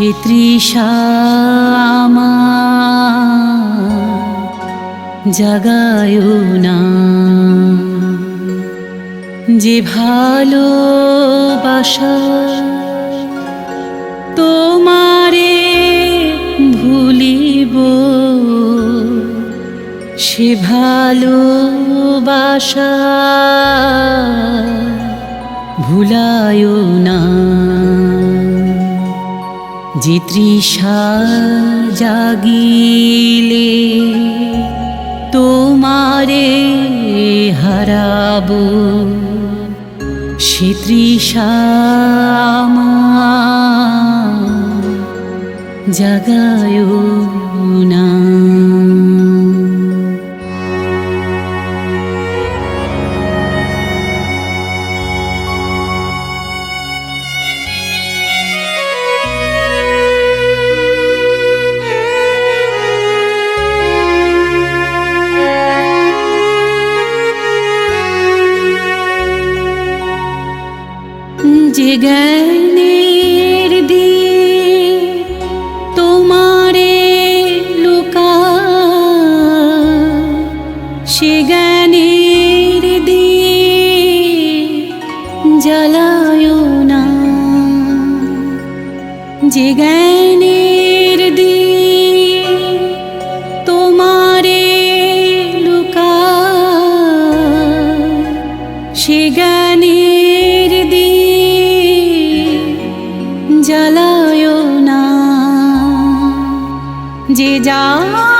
সে তৃষা জাগায় না। যে ভালোবাসা তোমারে ভুলিব সে ভালোবাসা ভুলায় না। যে তৃষা জাগিলে তোমারে হারাব সে তৃষা জাগায় না। যে জ্ঞানের দিয়ে তোমারে লুকা সে জ্ঞানের দিয়ে জ্বালায় না। যে যাত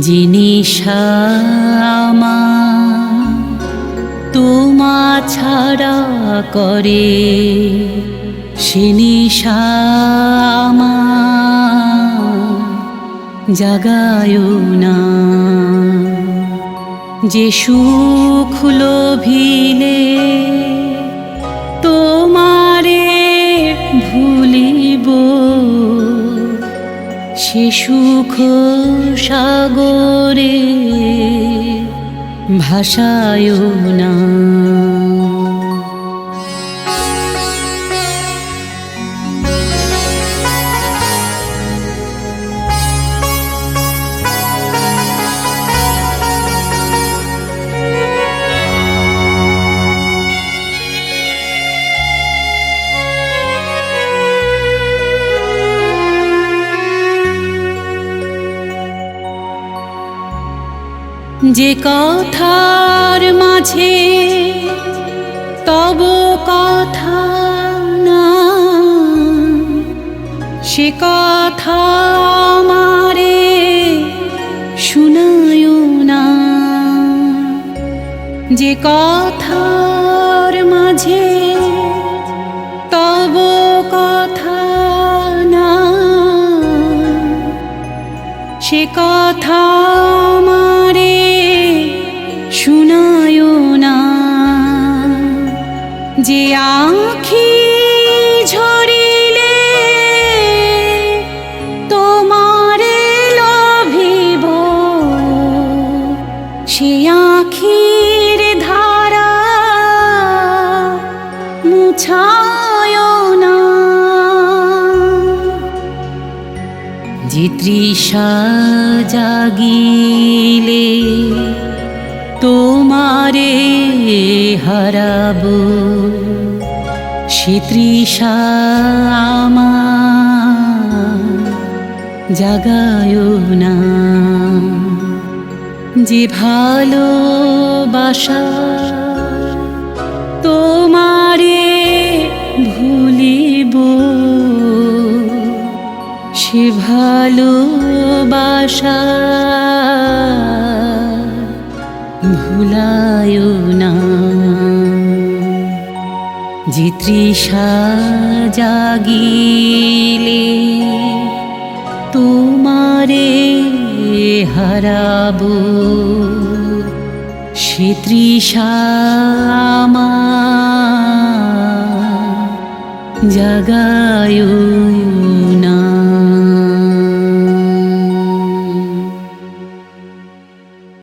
জিনিসা আমার তোমা ছাড়া করে সে নিশা আমার জাগায় না। যে সুখ লোভিলে সুখ সাগরে ভাষায় না যে কথার মাঝে তব কথা না সে কথা আমারে শুনায় না। যে কথার মাঝে তব কথা না সে কথা শুনায় না। যে আখি ঝরিলে তোমার লভিব সে আখি ধারা না। তৃষা জাগিলে তোমারে হারাবো। সে তৃষা জাগায় না। যে ভালোবাসা তোমারে ভুলিব সে ভালোবাসা ভুলায় না যে তৃষা জাগিলে তোমারে হারাবো। সে আমার জাগায়।